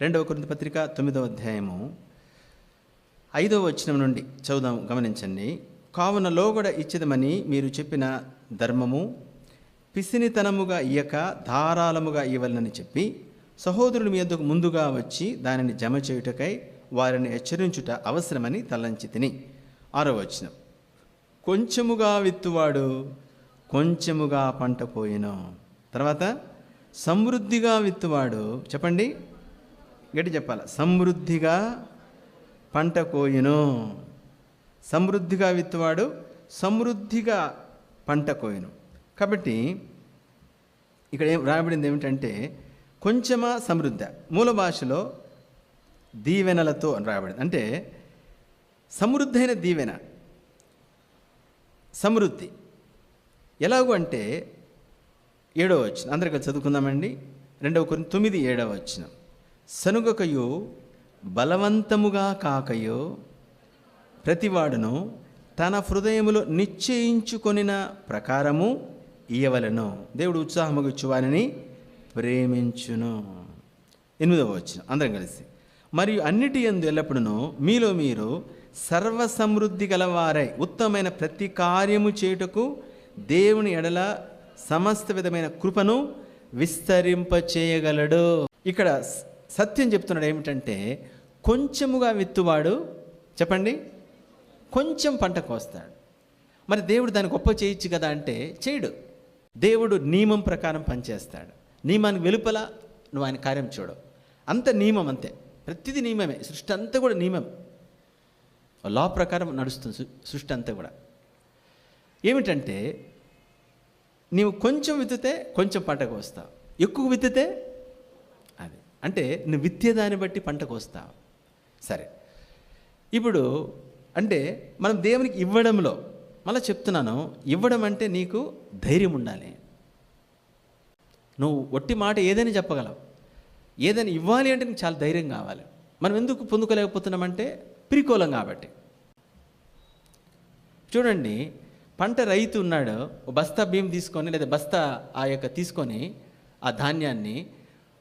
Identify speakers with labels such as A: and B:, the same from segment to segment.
A: రెండవ కొరింత పత్రిక తొమ్మిదవ అధ్యాయము. ఐదవ వచనం నుండి చదుదాం గమనించండి. కావున లోగడ ఇచ్చిదమని మీరు చెప్పిన ధర్మము పిసినితనముగా ఇయ్యక ధారాళముగా ఇవ్వాలని చెప్పి సహోదరులు మీ యొద్దకు ముందుగా వచ్చి దానిని జమ చేయుటకై వారిని హెచ్చరించుట అవసరమని తలంచి తిని. ఆరో వచనం. కొంచెముగా విత్తువాడు కొంచెముగా పంట పోయిను. తర్వాత సమృద్ధిగా విత్తువాడు చెప్పండి. గట్టి చెప్పాలి? సమృద్ధిగా పంట కోయును. సమృద్ధిగా విత్తువాడు సమృద్ధిగా పంట కోయను. కాబట్టి ఇక్కడ ఏం రాయబడింది ఏమిటంటే కొంచెమా సమృద్ధి. మూల భాషలో దీవెనలతో అని రాయబడింది. అంటే సమృద్ధైన దీవెన సమృద్ధి. ఎలాగూ అంటే ఏడవ వచ్చిన అందరికీ చదువుకుందామండి. రెండవ కొన్ని తొమ్మిది ఏడవ వచ్చిన సనుగకయో బలవంతముగా కాకయో ప్రతివాడును తన హృదయములో నిశ్చయించుకొనిన ప్రకారము ఇయ్యవలను. దేవుడు ఉత్సాహము వారిని ప్రేమించును. ఎనిమిదవ వచ్చిన అందరం కలిసి. మరియు అన్నిటి ఎందు ఎల్లప్పుడూ మీలో మీరు సర్వసమృద్ధి గలవారై ఉత్తమమైన ప్రతి కార్యము చేయుటకు దేవుని ఎడల సమస్త విధమైన కృపను విస్తరింపచేయగలడు. ఇక్కడ సత్యం చెప్తున్నాడు ఏమిటంటే కొంచెముగా విత్తువాడు చెప్పండి కొంచెం పంట కోస్తాడు. మరి దేవుడు దాన్ని గొప్ప చేయొచ్చు కదా అంటే చేయడు. దేవుడు నియమం ప్రకారం పనిచేస్తాడు. నియమానికి వెలుపల నువ్వు ఆయన కార్యం చూడవు అంత నియమం అంతే. ప్రతిదీ నియమమే. సృష్టి అంతా కూడా నియమం. లా ప్రకారం నడుస్తుంది సృష్టి అంతా కూడా. ఏమిటంటే నీవు కొంచెం విత్తితే కొంచెం పంటకు వస్తావు ఎక్కువ విత్తితే అంటే నువ్వు విత్తే దాన్ని బట్టి పంట కోస్తావు సరే. ఇప్పుడు అంటే మనం దేవునికి ఇవ్వడంలో మళ్ళీ చెప్తున్నాను ఇవ్వడం అంటే నీకు ధైర్యం ఉండాలి. నువ్వు ఒట్టి మాట ఏదైనా చెప్పగలవు. ఏదైనా ఇవ్వాలి అంటే నీకు చాలా ధైర్యం కావాలి. మనం ఎందుకు పొందుకోలేకపోతున్నామంటే పిరికోలం కాబట్టి. చూడండి పంట రైతు ఉన్నాడు ఓ బస్తా బియ్యం తీసుకొని లేదా బస్తా ఆ యొక్క తీసుకొని ఆ ధాన్యాన్ని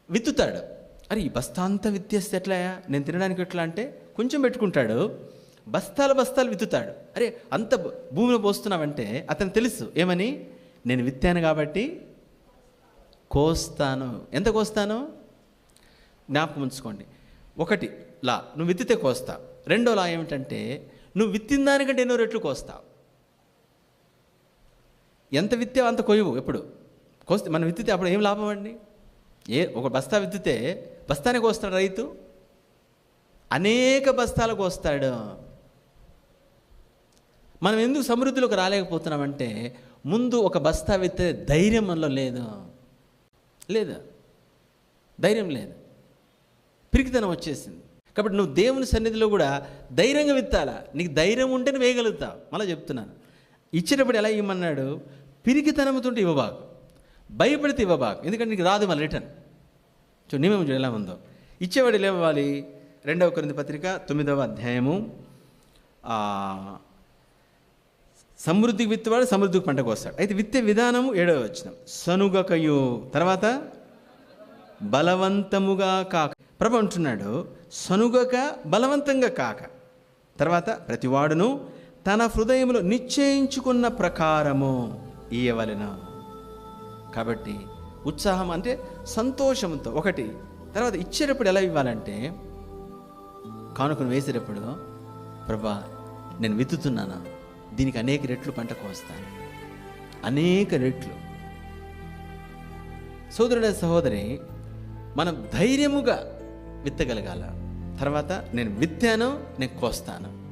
A: విత్తుతాడు. అరే ఈ బస్తా అంతా విత్తేస్తే ఎట్లాయా నేను తినడానికి ఎట్లా అంటే కొంచెం పెట్టుకుంటాడు బస్తాలు బస్తాలు విత్తుతాడు. అరే అంత భూమిలో పోస్తున్నావంటే అతను తెలుసు. ఏమని? నేను విత్తాను కాబట్టి కోస్తాను. ఎంత కోస్తాను? జ్ఞాపకం ఉంచుకోండి. ఒకటి లా నువ్వు విత్తితే కోస్తావు రెండో లా ఏమిటంటే నువ్వు విత్తిన దానికంటే ఎన్నో రెట్లు కోస్తావు ఎంత విత్తావు అంత కొయ్యవు ఎప్పుడు. కోస్తే మనం విత్తితే అప్పుడు ఏం లాభం అండి? ఏ ఒక బస్తా విత్తితే బస్తానికి కోస్తాడు రైతు. అనేక బస్తాలకు కోస్తాడు మనం ఎందుకు సమృద్ధిలోకి రాలేకపోతున్నామంటే ముందు ఒక బస్తా విత్తే ధైర్యం మనలో లేదు. లేదు. ధైర్యం లేదు. పిరికితనం వచ్చేసింది. కాబట్టి నువ్వు దేవుని సన్నిధిలో కూడా ధైర్యంగా విత్తాలా? నీకు ధైర్యం ఉంటే నువ్వు వేయగలుగుతావు. మళ్ళీ చెప్తున్నాను. ఇచ్చేటప్పుడు ఎలా ఇవ్వమన్నాడు? పిరికితనంతో ఇవ్వబాకు. భయపడితే ఇవ్వబాకు. ఎందుకంటే నీకు రాదు మళ్ళీ రిటర్న్. చూ నియమం చూడు ఎలా ఉందో. ఇచ్చేవాడు ఎలా ఇవ్వాలి రెండవ కొరింది పత్రిక తొమ్మిదవ అధ్యాయము. సమృద్ధికి విత్తువాడు సమృద్ధికి పంటకు వస్తాడు అయితే విత్తే విధానము ఏడవ వచ్చిన సనుగకయు. తర్వాత? బలవంతముగా కాక. ప్రభు అంటున్నాడు సనుగక బలవంతంగా కాక. తర్వాత ప్రతివాడును తన హృదయంలో నిశ్చయించుకున్న ప్రకారము ఇయ్యవలెను కాబట్టి ఉత్సాహం అంటే సంతోషంతో. ఒకటి తర్వాత ఇచ్చేటప్పుడు ఎలా ఇవ్వాలంటే కానుకను వేసేటప్పుడు ప్రభా నేను విత్తుతున్నాను దీనికి అనేక రెట్లు పంట కోస్తాను అనేక రెట్లు. సోదరుడ సహోదరి మనం ధైర్యముగా విత్తగలగాల. తర్వాత నేను విత్తాను నేను కోస్తాను.